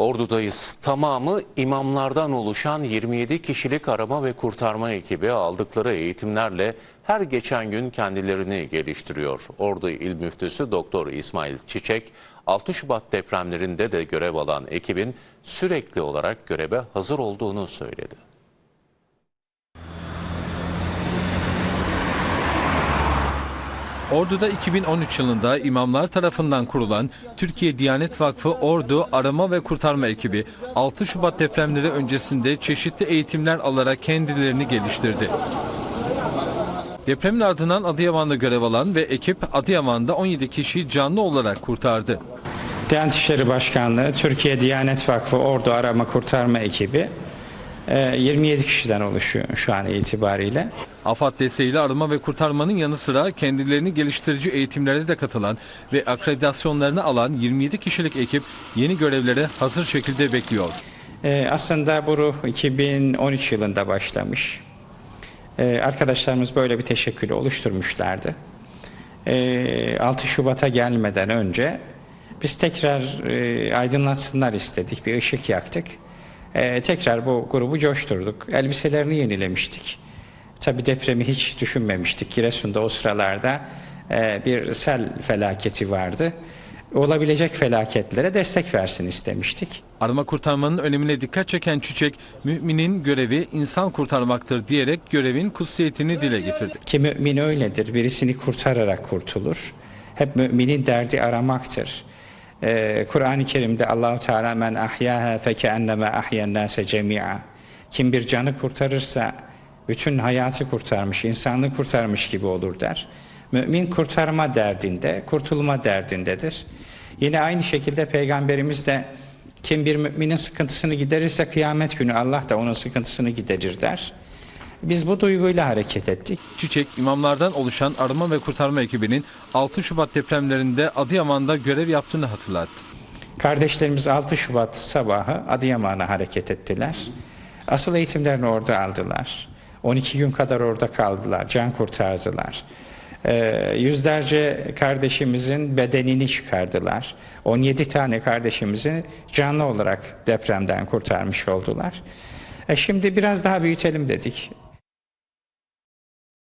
Ordudayız. Tamamı imamlardan oluşan 27 kişilik arama ve kurtarma ekibi aldıkları eğitimlerle her geçen gün kendilerini geliştiriyor. Ordu İl Müftüsü Doktor İsmail Çiçek, 6 Şubat depremlerinde de görev alan ekibin sürekli olarak göreve hazır olduğunu söyledi. Ordu'da 2013 yılında imamlar tarafından kurulan Türkiye Diyanet Vakfı Ordu Arama ve Kurtarma Ekibi 6 Şubat depremleri öncesinde çeşitli eğitimler alarak kendilerini geliştirdi. Depremin ardından Adıyaman'da görev alan ve ekip Adıyaman'da 17 kişiyi canlı olarak kurtardı. Diyanet İşleri Başkanlığı, Türkiye Diyanet Vakfı Ordu Arama Kurtarma Ekibi 27 kişiden oluşuyor şu an itibariyle. AFAD desteğiyle arama ve kurtarmanın yanı sıra kendilerini geliştirici eğitimlere de katılan ve akreditasyonlarını alan 27 kişilik ekip yeni görevlere hazır şekilde bekliyor. E, Aslında bu ruh 2013 yılında başlamış. E, Arkadaşlarımız böyle bir teşekkülü oluşturmuşlardı. E, 6 Şubat'a gelmeden önce biz tekrar e, aydınlatsınlar istedik, bir ışık yaktık. E, Tekrar bu grubu coşturduk. Elbiselerini yenilemiştik. Tabii depremi hiç düşünmemiştik. Giresun'da o sıralarda e, bir sel felaketi vardı. Olabilecek felaketlere destek versin istemiştik. Arama kurtarmanın önemine dikkat çeken Çiçek, müminin görevi insan kurtarmaktır diyerek görevin kutsiyetini dile getirdi. Ki mümin öyledir. Birisini kurtararak kurtulur. Hep müminin derdi aramaktır. Ee, Kur'an-ı Kerim'de Allahu Teala men ahyaha feke enneme ahyen nase cemia. Kim bir canı kurtarırsa bütün hayatı kurtarmış, insanlığı kurtarmış gibi olur der. Mümin kurtarma derdinde, kurtulma derdindedir. Yine aynı şekilde Peygamberimiz de kim bir müminin sıkıntısını giderirse kıyamet günü Allah da onun sıkıntısını giderir der. Biz bu duyguyla hareket ettik. Çiçek, imamlardan oluşan arama ve kurtarma ekibinin 6 Şubat depremlerinde Adıyaman'da görev yaptığını hatırlattı. Kardeşlerimiz 6 Şubat sabahı Adıyaman'a hareket ettiler. Asıl eğitimlerini orada aldılar. 12 gün kadar orada kaldılar, can kurtardılar. Ee, yüzlerce kardeşimizin bedenini çıkardılar. 17 tane kardeşimizi canlı olarak depremden kurtarmış oldular. E şimdi biraz daha büyütelim dedik.